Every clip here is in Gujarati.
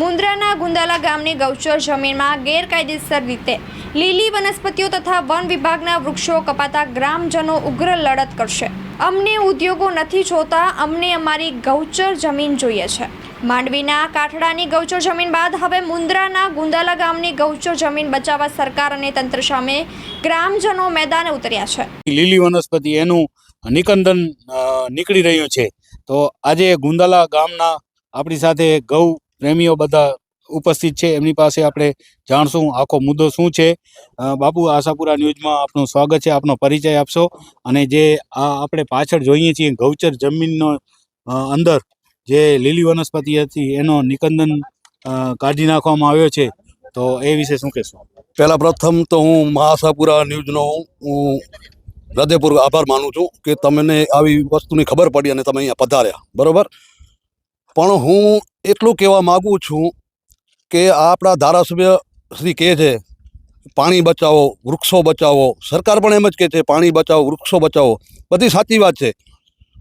મુન્દ્રાના ગુંદાલા ગામની ગૌચર જમીનમાં ગેરકાયદેસર રીતે લીલી વનસ્પતિઓ તથા વન વિભાગના વૃક્ષો કપાતા ગ્રામજનો ઉગ્ર લડત કરશે. અમને ઉદ્યોગો નથી જોતા, અમને અમારી ગૌચર જમીન જોઈએ છે. માંડવીના કાઠડાની ગૌચર જમીન બાદ હવે મુન્દ્રાના ગુંદાલા ગામની ગૌચર જમીન બચાવવા સરકાર અને તંત્ર સામે ગ્રામજનો મેદાને ઉતર્યા છે. લીલી વનસ્પતિ એનું નિકંદન નીકળી રહ્યું છે. તો આજે ગુંદાલા ગામના આપણી સાથે ગૌ પ્રેમીઓ બધા ઉપસ્થિત છે. એમની પાસે આપણે જાણશું આખો મુદ્દો શું છે. બાપુ, આશાપુરા ન્યૂઝમાં આપનું સ્વાગત છે. આપનો પરિચય આપશો. અને જે આ આપણે પાછળ જોઈએ છીએ ગૌચર જમીનનો અંદર જે લીલી વનસ્પતિ હતી એનો નિકંદન કાઢી નાખવામાં આવ્યો છે. તો એ વિશે શું કહેશો? પહેલાં પ્રથમ તો હું મહાસાપુરા ન્યૂઝનો હું હૃદયપૂર્વક આભાર માનું છું કે તમને આવી વસ્તુની ખબર પડી અને તમે અહીંયા પધાર્યા. બરાબર? પણ હું એટલું કહેવા માગું છું કે આ આપણા ધારાસભ્ય શ્રી કહે છે, પાણી બચાવો, વૃક્ષો બચાવો. સરકાર પણ એમ જ કહે છે, પાણી બચાવો, વૃક્ષો બચાવો. બધી સાચી વાત છે.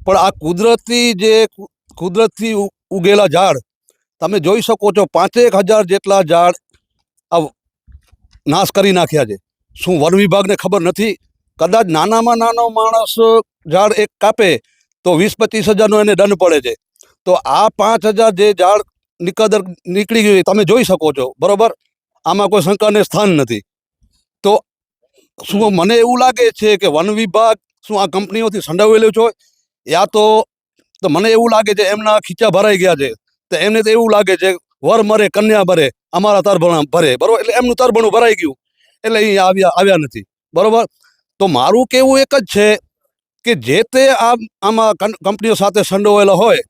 પણ આ કુદરતી જે કુદરતથી ઉગેલા ઝાડ, તમે જોઈ શકો છો પાંચેક હજાર જેટલા ઝાડ નાશ કરી નાખ્યા છે. શું વન વિભાગને ખબર નથી? કદાચ નાનામાં નાનો માણસ ઝાડ એક કાપે તો વીસ પચીસ હજારનો એને દંડ પડે છે. તો આ પાંચ હજાર જે ઝાડ નિકદર નીકળી ગયું તમે જોઈ શકો છો, બરોબર? આમાં કોઈ શંકાને સ્થાન નથી. તો શું મને એવું લાગે છે કે વન વિભાગ શું આ કંપનીઓથી સંડાવેલું છે? યા તો તો મને એવું લાગે છે એમના ખીચા ભરાઈ ગયા છે. તો એમને તો એવું લાગે છે, વર મરે, કન્યા ભરે અમારા તરભણા ભરે, બરાબર? એટલે એમનું તરભણું ભરાઈ ગયું. એટલે અહીંયા આવ્યા આવ્યા નથી, બરોબર? તો મારું કેવું એક જ છે કે જે તે આ, આમાં કંપનીઓ સાથે સંડોવાયેલા હોય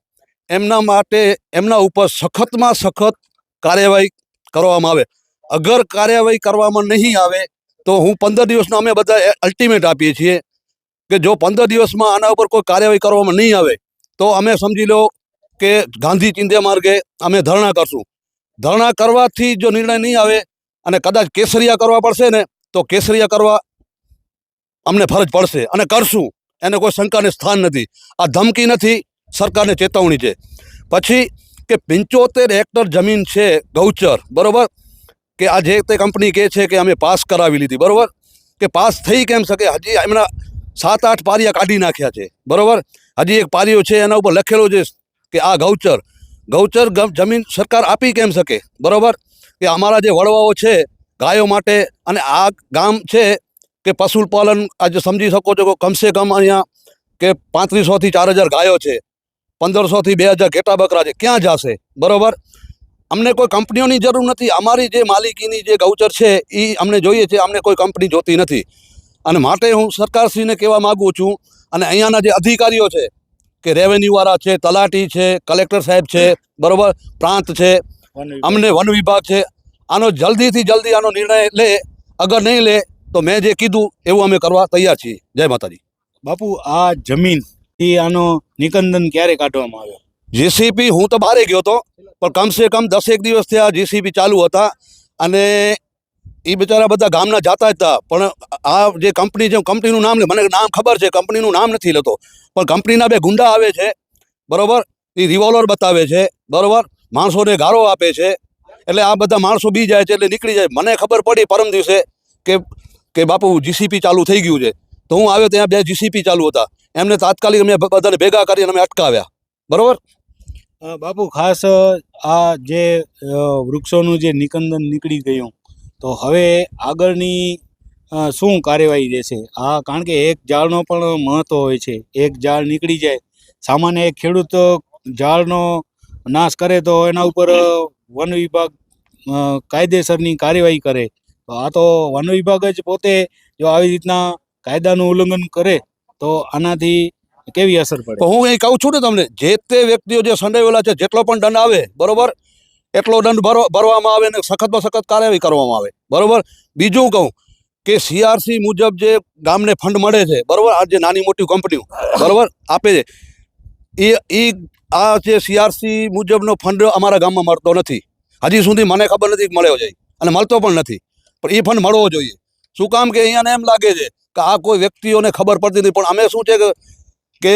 એમના માટે, એમના ઉપર સખતમાં સખત કાર્યવાહી કરવામાં આવે. અગર કાર્યવાહી કરવામાં નહીં આવે, તો હું પંદર દિવસનો અમે બધા અલ્ટિમેટ આપીએ છીએ કે જો પંદર દિવસમાં આના ઉપર કોઈ કાર્યવાહી કરવામાં નહીં આવે, તો અમે સમજી લો કે ગાંધી ચિંધ્યા માર્ગે અમે ધરણા કરશું. ધરણા કરવાથી જો નિર્ણય નહીં આવે અને કદાચ કેસરિયા કરવા પડશે ને, તો કેસરિયા કરવા અમને ફરજ પડશે અને કરશું. એને કોઈ શંકાને સ્થાન નથી. આ ધમકી નથી સરકારને ચેતવણી છે. પછી કે પંચોતેર હેક્ટર જમીન છે ગૌચર, બરોબર? કે આ જે તે કંપની કહે છે કે અમે પાસ કરાવી લીધી, બરાબર? કે પાસ થઈ કેમ શકે? હજી એમના સાત આઠ પારિયા કાઢી નાખ્યા છે, બરાબર? હજી એક પારિયો છે એના ઉપર લખેલો છે કે આ ગૌચર ગૌચર જમીન સરકાર આપી કેમ શકે, બરાબર? કે અમારા જે વડવાઓ છે ગાયો માટે અને આ ગામ છે કે પશુપાલન આજે સમજી શકો છો કે કમસે કમ અહીંયા કે પાંત્રીસોથી ચાર હજાર ગાયો છે. પંદરસોથી બે હજાર ઘેટા બકરા છે. ક્યાં જશે? બરોબર? અમને કોઈ કંપનીઓની જરૂર નથી. અમારી જે માલિકીની જે ગૌચર છે એ અમને જોઈએ છે. અમને કોઈ કંપની જોતી નથી. અને માટે હું સરકારશ્રીને કહેવા માગું છું અને અહીંયાના જે અધિકારીઓ છે કે રેવન્યુવાળા છે તલાટી છે કલેક્ટર સાહેબ છે બરોબર? પ્રાંત છે અમને વન વિભાગ છે. આનો જલ્દીથી જલ્દી આનો નિર્ણય લે. અગર નહીં લે તો મેં જે કીધું એવું અમે કરવા તૈયાર છીએ. જય માતાજી. બાપુ આ જમીન થી આનો નિકંદન ક્યારે કાઢવામાં આવ્યો? જીસીપી હું તો બહારે ગયો હતો, પણ કમસે કમ દસેક દિવસ આ જીસીપી ચાલુ હતા અને એ બિચારા બધા ગામના જાતા હતા. પણ આ જે કંપની છે કંપનીનું નામ મને નામ ખબર છે કંપનીનું નામ નથી લેતો. પણ કંપનીના બે ગુંડા આવે છે, બરોબર? એ રિવોલ્વર બતાવે છે, બરોબર? માણસોને ગારો આપે છે, એટલે આ બધા માણસો બી જાય છે, એટલે નીકળી જાય. મને ખબર પડી પરમ દિવસે કે કે બાપુ જીસીપી ચાલુ થઈ ગયું છે. તો હું આવ્યો ત્યાં બે જીસીપી ચાલુ હતા. એમને તાત્કાલિક અમે બધાને ભેગા કરીને અમે અટકાવ્યા. બરાબર? બાપુ, ખાસ આ જે વૃક્ષોનું જે નિકંદન નીકળી ગયું, તો હવે આગળની શું કાર્યવાહી રહેશે? આ, કારણ કે એક ઝાડનો પણ મહત્વ હોય છે. એક ઝાડ નીકળી જાય. સામાન્ય એક ખેડૂત ઝાડનો નાશ કરે તો એના ઉપર વન વિભાગ કાયદેસરની કાર્યવાહી કરે. તો આ તો વન વિભાગ જ પોતે જો આવી રીતના કાયદાનું ઉલ્લંઘન કરે, તો આનાથી કેવી અસર પડે? હું એ કહું છું ને તમને, જે તે વ્યક્તિઓ જે સંડાવેલા છે, જેટલો પણ દંડ આવે, બરોબર? એટલો દંડ ભરવામાં આવે અને સખતમાં સખત કાર્યવાહી કરવામાં આવે, બરોબર? બીજું કહું કે સીઆરસી મુજબ જે ગામને ફંડ મળે છે, બરોબર? આ જે નાની મોટી કંપનીઓ, બરોબર? આપે છે. એ એ, આ જે સીઆરસી મુજબનો ફંડ અમારા ગામમાં મળતો નથી. હજી સુધી મને ખબર નથી મળ્યો જાય અને મળતો પણ નથી. પણ એ ફંડ મળવો જોઈએ. શું કામ કે અહીંયાને એમ લાગે છે કે આ કોઈ વ્યક્તિઓને ખબર પડતી નથી પણ અમે શું છે કે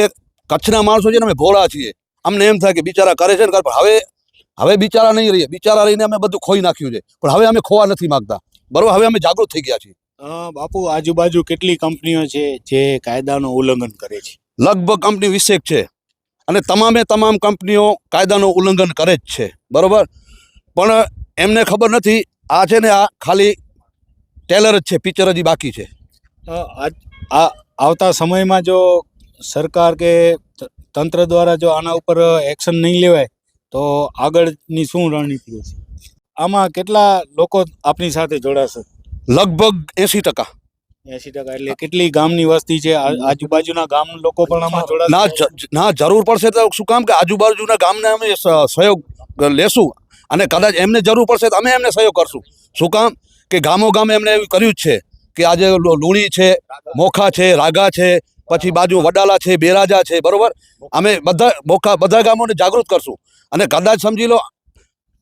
કચ્છના માણસો છે ને અમે ભોળા છીએ. અમને એમ થાય કે બિચારા કરે છે ને પણ હવે હવે બિચારા નહીં રહીએ. બિચારા રહીને અમે બધું ખોઈ નાખ્યું છે. પણ હવે અમે ખોવા નથી માંગતા. બરાબર હવે અમે જાગૃત થઈ ગયા છીએ. બાપુ આજુબાજુ કેટલી કંપનીઓ છે જે કાયદાનું ઉલ્લંઘન કરે છે? લગભગ કંપની વીસેક છે. અને તમામે તમામ કંપનીઓ કાયદાનું ઉલ્લંઘન કરે જ છે. બરાબર? પણ એમને ખબર નથી. આ છે ને આ ખાલી ટેલર જ છે પિક્ચર હજી બાકી છે. આ આવતા સમયમાં જો સરકાર કે તંત્ર દ્વારા જો આના ઉપર એક્શન નહીં લેવાય તો આગળની શું રણનીતિ હશે? આમાં કેટલા લોકો આપની સાથે જોડાશે? લગભગ એસી ટકા. એસી ટકા એટલે કેટલી ગામની વસ્તી છે? આજુબાજુના ગામ લોકો પણ આમાં જોડાશે? ના જરૂર પડશે તો શું કામ કે આજુબાજુના ગામને અમે સહયોગ લેશું. અને કદાચ એમને જરૂર પડશે તો અમે એમને સહયોગ કરશું. શું કામ? કે ગામો ગામે એમણે એવું કર્યું જ છે કે આજે લુણી છે, મોખા છે, રાગા છે, પછી બાજુ વડાલા છે, બેરાજા છે, બરોબર? અમે બધા મોખા, બધા ગામોને જાગૃત કરશું. અને કદાચ સમજી લો,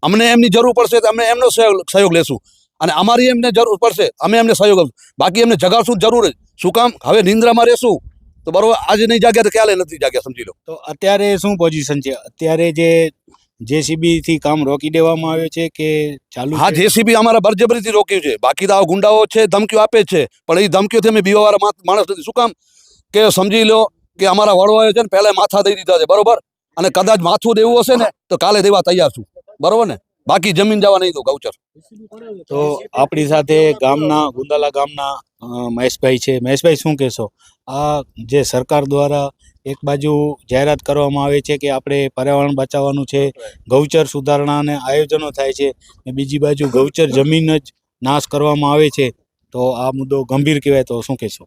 અમને એમની જરૂર પડશે તો અમે એમનો સહયોગ લેશું. અને અમારી એમને જરૂર પડશે, અમે એમને સહયોગ આપશું. બાકી એમને જગાડશું જરૂર જ. શું કામ? હવે નિંદ્રામાં રહેશું. તો બરોબર, આજે નહીં જાગ્યા તો ક્યારે નથી જાગ્યા, સમજી લો. તો અત્યારે શું પોઝિશન છે? અત્યારે જે જેસીબી થી કામ રોકી દેવામાં આવ્યો છે કે ચાલુ હા જેસીબી અમારા બરજબરીથી રોક્યું છે. બાકી તો આ ગુંડાઓ છે ધમકીઓ આપે છે. પણ એ ધમકીઓથી અમે બીવાવાળા માણસ નથી. શું કામ? કે સમજી લો કે અમારા વડવાએ છે ને પહેલા માથા દઈ દીધા છે બરોબર? અને કદાચ માથું દેવું હશે ને તો કાલે દેવા તૈયાર છું. બરોબર ને? બાકી જમીન જવા નહીં દઉં ગૌચર. તો આપણી સાથે ગામના ગુંદાલા ગામના મહેશભાઈ છે. મહેશભાઈ શું કહેશો? આ જે સરકાર દ્વારા એક બાજુ જાહેરાત કરવામાં આવે છે કે આપણે પર્યાવરણ બચાવવાનું છે ગૌચર સુધારણાને આયોજનો થાય છે ને બીજી બાજુ ગૌચર જમીન જ નાશ કરવામાં આવે છે. તો આ મુદ્દો ગંભીર કહેવાય તો શું કહેશો?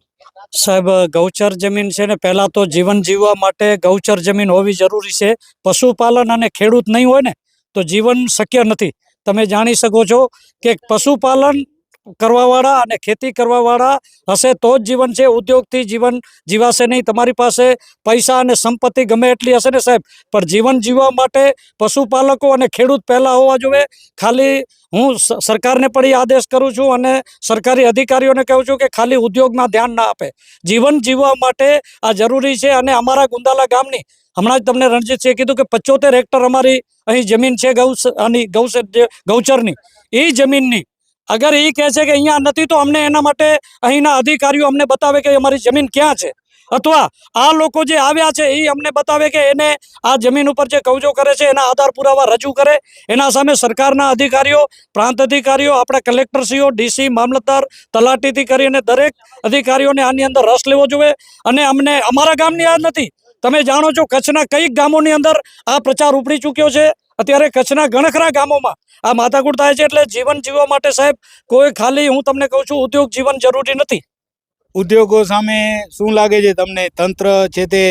સાહેબ ગૌચર જમીન છે ને પહેલાં તો જીવન જીવવા માટે ગૌચર જમીન હોવી જરૂરી છે. પશુપાલન અને ખેડૂત નહીં હોય ને તો જીવન શક્ય નથી. તમે જાણી શકો છો કે પશુપાલન કરવાવાળા અને ખેતી કરવાવાળા હશે તો જ જીવન છે. ઉદ્યોગથી જીવન જીવાશે નહીં. તમારી પાસે પૈસા અને સંપત્તિ ગમે એટલી હશે ને સાહેબ, પણ જીવન જીવવા માટે પશુપાલકો અને ખેડૂત પહેલાં હોવા જોઈએ. ખાલી હું સરકારને પણ આદેશ કરું છું અને સરકારી અધિકારીઓને કહું છું કે ખાલી ઉદ્યોગમાં ધ્યાન ના આપે. જીવન જીવવા માટે આ જરૂરી છે અને અમારા ગુંદાલા ગામની, હમણાં જ તમને રણજીતસિંહે કીધું કે પચોતેર હેક્ટર અમારી અહીં જમીન છે ગૌ આની ગૌ ગૌચરની. એ જમીનની અગર એ કહે છે કે અહીંયા નથી, તો અમને એના માટે અહીંના અધિકારીઓ અમને બતાવે કે અમારી જમીન ક્યાં છે. અથવા આ લોકો જે આવ્યા છે, એ અમને બતાવે કે એને આ જમીન ઉપર જે કબજો કરે છે, એના આધાર પુરાવા રજૂ કરે. એના સામે સરકારના અધિકારીઓ, પ્રાંત અધિકારીઓ, આપણા કલેક્ટરશ્રીઓ, ડીસી, મામલતદાર તલાટીથી કરીને દરેક અધિકારીઓને આની અંદર રસ લેવો જોઈએ. અને અમને અમારા ગામની આ નથી. તમે જાણો છો કચ્છના કંઈક ગામોની અંદર આ પ્રચાર ઉપડી ચૂક્યો છે. અત્યારે કચ્છના ગણખરા ગામોમાં આ માથાકૂટ થાય છે એટલે જીવન જીવવા માટે સાહેબ, કોઈ ખાલી હું તમને કહું છું, ઉદ્યોગ જીવન જરૂરી નથી. ઉદ્યોગો સામે શું લાગે છે તમને? તંત્ર છે તે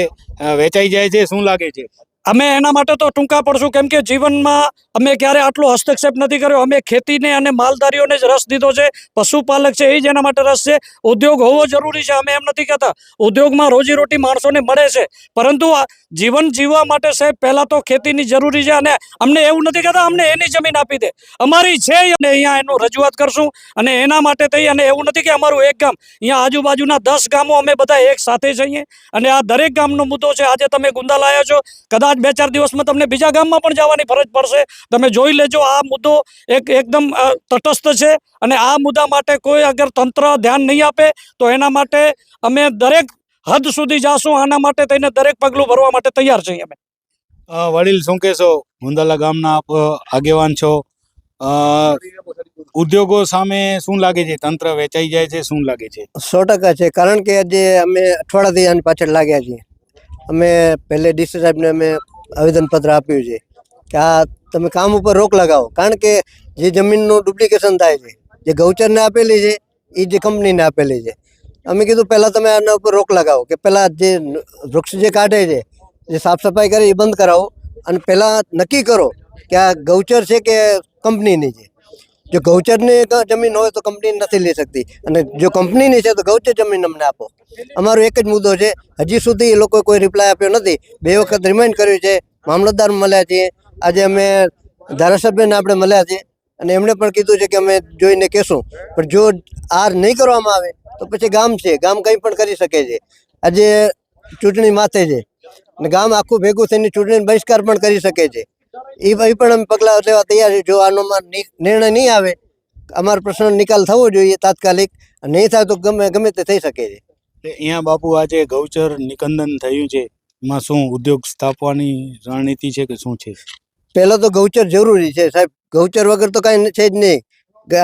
વેચાઈ જાય છે, શું લાગે છે? અમે એના માટે તો ટૂંકા પડશું, કેમ કે જીવનમાં અમે ક્યારે આટલો હસ્તક્ષેપ નથી કર્યો. અમે ખેતીને અને માલધારીઓને જ રસ દીધો છે, પશુપાલક છે, એ જ એના માટે રસ છે. ઉદ્યોગ હોવો જરૂરી છે, અમે એમ નથી કહેતા. ઉદ્યોગમાં રોજીરોટી માણસોને મળે છે. પરંતુ જીવન જીવવા માટે સાહેબ, પહેલાં તો ખેતીની જરૂરી છે અને અમને એવું નથી કહેતા, અમને એની જમીન આપી દે. અમારી છે અને અહીંયા એનું રજૂઆત કરશું અને એના માટે થઈ અને એવું નથી કે અમારું એક ગામ, અહીંયા આજુબાજુના દસ ગામો અમે બધા એક સાથે જઈએ. અને આ દરેક ગામનો મુદ્દો છે, આજે તમે ગુંદા લાયા છો. કદાચ બે ચાર દિવસમાં તમને બીજા ગામમાં પણ જવાની ફરજ પડશે. તમે જોઈ લેજો આ મુદ્દો એક એકદમ તટસ્થ છે અને આ મુદ્દા માટે કોઈ અગર તંત્ર ધ્યાન નહીં આપે તો એના માટે અમે દરેક હદ સુધી જાશું. આના માટે થઈને દરેક પગલું ભરવા માટે તૈયાર છીએ અમે. અ, વડીલ શું કહેશો? મુંદાલા ગામના આપ આગેવાન છો. અ, ઉદ્યોગો સામે શું લાગે છે? તંત્ર વેચાઈ જાય છે શું લાગે છે? સો ટકા છે. કારણ કે આજે અમે અઠવાડિયાથી આની પાછળ લાગ્યા છીએ. અમે પહેલે ડીસી સાહેબને અમે આવેદનપત્ર આપ્યું છે કે આ તમે કામ ઉપર રોક લગાવો. કારણ કે જે જમીનનું ડુપ્લિકેશન થાય છે, જે ગૌચરને આપેલી છે એ જે કંપનીને આપેલી છે. અમે કીધું પહેલાં તમે આના ઉપર રોક લગાવો કે પહેલાં જે વૃક્ષ જે કાઢે છે, જે સાફ સફાઈ કરે એ બંધ કરાવો અને પહેલાં નક્કી કરો કે આ ગૌચર છે કે કંપનીની છે. જો ગૌચરની જમીન હોય તો કંપની નથી લઈ શકતી. અને જો કંપનીની છે તો ગૌચર જમીન અમને આપો. અમારો એક જ મુદ્દો છે, હજી સુધી એ લોકોએ કોઈ રિપ્લાય આપ્યો નથી. બે વખત રિમાઇન્ડ કર્યું છે મામલતદાર મળ્યા છીએ. આજે અમે ધારાસભ્યને આપણે મળ્યા છીએ. અને એમણે પણ કીધું છે કે અમે જોઈને કહેશું. પણ જો આ નહીં કરવામાં આવે, તો પછી ગામ છે. ગામ કંઈ પણ કરી શકે છે. આજે ચૂંટણી માથે છે. અને ગામ આખું ભેગું થઈને ચૂંટણીનો બહિષ્કાર પણ કરી શકે છે. એ ભાઈ પણ અમે પગલાં લેવા તૈયાર છીએ જો આનોમાં નિ- નિર્ણય નહીં આવે અમારો પ્રશ્નનો નિકાલ થવો જોઈએ તાત્કાલિક. નહીં થાય તો ગમે ગમે તે થઈ શકે છે. અહીંયા બાપુ આજે ગૌચર નિકંદન થયું છે. એમાં શું ઉદ્યોગ સ્થાપવાની રણનીતિ છે કે શું છે? પહેલાં તો ગૌચર જરૂરી છે સાહેબ. ગૌચર વગર તો કાંઈ છે જ નહીં.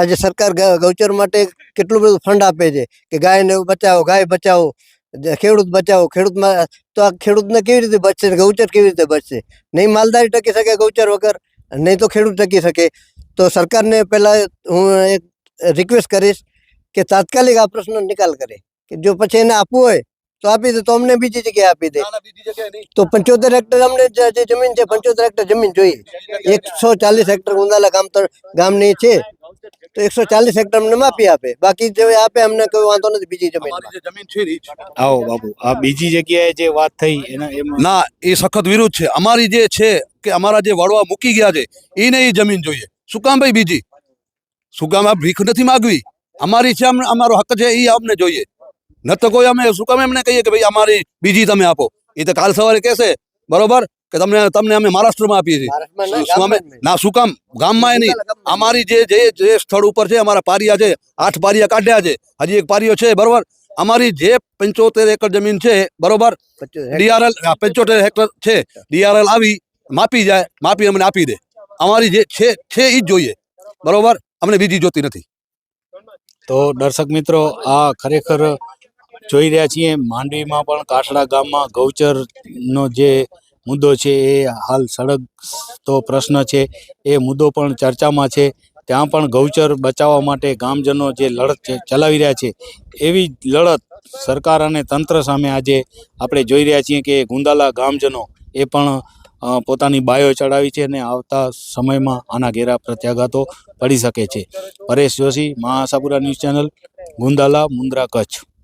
આજે સરકાર ગૌચર માટે કેટલું બધું ફંડ આપે છે કે ગાયને બચાવો ગાય બચાવો. ખેડૂત બચાવો ખેડૂતમાં તો આ ખેડૂતને કેવી રીતે બચશે ગૌચર કેવી રીતે બચશે? નહીં માલદારી ટકી શકે ગૌચર વગર નહીં તો ખેડૂત ટકી શકે. તો સરકારને પહેલાં હું એક રિક્વેસ્ટ કરીશ કે તાત્કાલિક આ પ્રશ્નનો નિકાલ કરે. કે જો પછી એને આપવું હોય તો આપી દે તો અમને બીજી જગ્યાએ આપી દે. તો પંચોતેર હેક્ટર અમને જે જમીન છે પંચોતેર હેક્ટર જમીન જોઈએ. એકસો ચાલીસ હેક્ટર ગુંદાલા ગામ ગામની છે. તો એકસો ચાલીસ હેક્ટર અમને માપી આપે. બાકી જે આપે અમને કોઈ વાંધો નથી બીજી જમીન જમીન છે આવો બાબુ આ બીજી જગ્યાએ જે વાત થઈ એના એમાં ના એ સખત વિરુદ્ધ છે. અમારી જે છે કે અમારા જે વડવા મૂકી ગયા છે એને એ જમીન જોઈએ. શું કામ ભાઈ બીજી? શું કામ આ ભીખ નથી માગવી? અમારી છે અમને- અમારો હક છે એ અમને જોઈએ. ન તો કોઈ અમે શું કામ એમને કહીએ કે ભાઈ અમારી બીજી તમે આપો. એ તો કાલ સવારે કહેશે બરોબર? કે તમને તમને અમે મહારાષ્ટ્રમાં આપીએ છીએ. ના, શું કામ? ગામમાં એ નહીં. અમારી જે જે સ્થળ ઉપર છે અમારા પારિયા છે આઠ પારિયા કાઢ્યા છે. હજી એક પારિયો છે બરોબર? અમારી જે પંચોતેર એકર જમીન છે બરોબર? પંચોતેર હેક્ટર. ડીઆરએલ પંચોતેર હેક્ટર છે. ડીઆરએલ આવી માપી જાય માપી અમને આપી દે. અમારી જે છે છે એ જ જોઈએ. બરોબર? અમને બીજી જોતી નથી. તો દર્શક મિત્રો આ ખરેખર જોઈ રહ્યા છીએ માંડવીમાં પણ કાઠડા ગામમાં ગૌચરનો જે મુદ્દો છે એ હાલ સળગ તો પ્રશ્ન છે. એ મુદ્દો પણ ચર્ચામાં છે. ત્યાં પણ ગૌચર બચાવવા માટે ગામજનો જે લડત ચલાવી રહ્યા છે. એવી લડત સરકાર અને તંત્ર સામે આજે આપણે જોઈ રહ્યા છીએ કે ગુંદાલા ગામજનો એ પણ પોતાની બાયો ચડાવી છે અને આવતા સમયમાં આના ઘેરા પ્રત્યાઘાતો પડી શકે છે. Paresh Joshi Mahasapura news channel, Gundala Mundra Kutch.